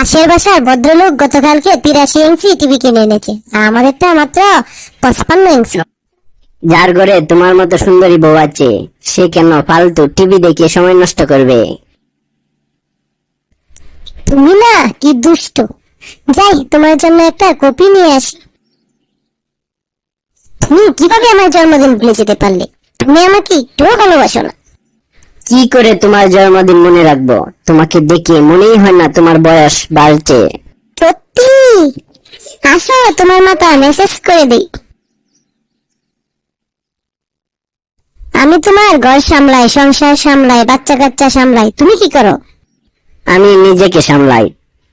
পাশের বাসার ভদ্রলোক গতকালকে তিরাশি ইঞ্চি টিভি কিনে এনেছে। আর আমাদেরটা মাত্র পঁচপান্ন ইঞ্চি। যার ঘরে তোমার মতো সুন্দরী বউ আছে সে কেন ফালতু টিভি দেখে সময় নষ্ট করবে? তুমি না কি দুষ্ট। যাই তোমার জন্য একটা কপি নিয়ে আসি। তুমি কীভাবে আমার জন্মদিন ভুলে যেতে পারলে? তুমি আমাকে একটুও ভালোবাসো না। কি করে তোমার জন্মদিন মনে রাখব? তোমাকে দেখে মনেই হয় না তোমার বয়স বাড়ছে সত্যি? আসো তোমার মাথা মেসেজ করে দেই। আমি তোমার ঘর সামলাই সংসার সামলাই বাচ্চা কাচ্চা সামলাই। তুমি কি করো? আমি নিজেকে সামলাই।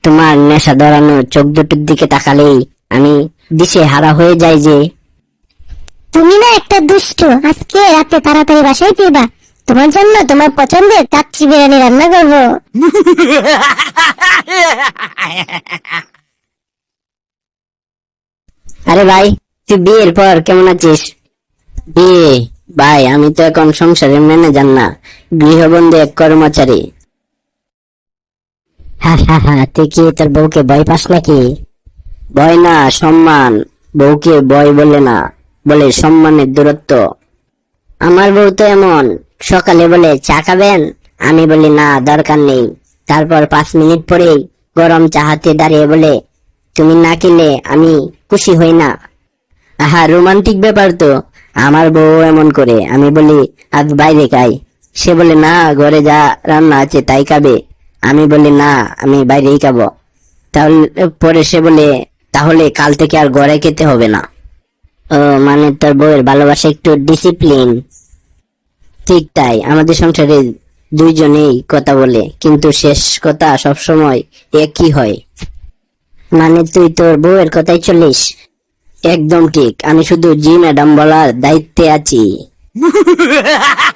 তোমার নেশা ধরানো চোখ দুটোর দিকে তাকালেই আমি দিশে হারা হয়ে যাই যে। তুমি না একটা দুষ্ট। আজকে রাতে তাড়াতাড়ি বাসায় ফিরবা। তোমার জন্য তোমার পছন্দের কাচ্চি বিরিয়ানি রান্না করব। আরে ভাই তুই বিয়ের পর কেমন আছিস? বিয়ে? ভাই আমি তো এখন সংসারের ম্যানেজার না। গৃহবন্ধু এক কর্মচারী। হা হা হা তুই কি তোর বউকে ভয় পাস নাকি? ভয় না সম্মান। বউকে ভয় বলে না বলে সম্মানের দূরত্ব। আমার বউ তো এমন। সকালে বলে, চা খাবেন? আমি বলি, না, দরকার নেই। তারপর পাঁচ মিনিট পরেই গরম চা হাতে দাঁড়িয়ে বলে, তুমি না কিনলে আমি খুশি হই না। আহা, রোমান্টিক ব্যাপার তো। আমার বউ এমন করে। আমি বলি, আজ বাইরে খাই। সে বলে, না, ঘরে যা রান্না আছে তাই খাবে। আমি বলি, না, আমি বাইরেই খাব। তাহলে পরে সে বলে, তাহলে কাল থেকে আর ঘরে খেতে হবে না। ও মানে তোর বউয়ের ভালোবাসা একটু ডিসিপ্লিন ঠিক তাই, আমাদের সংসারে দুইজনেই কথা বলে, কিন্তু শেষ কথা সবসময় একই হয়। মানে তুই তোর বউয়ের কথাই চলিস? একদম ঠিক, আমি শুধু জি ম্যাডাম বলার দায়িত্বে আছি।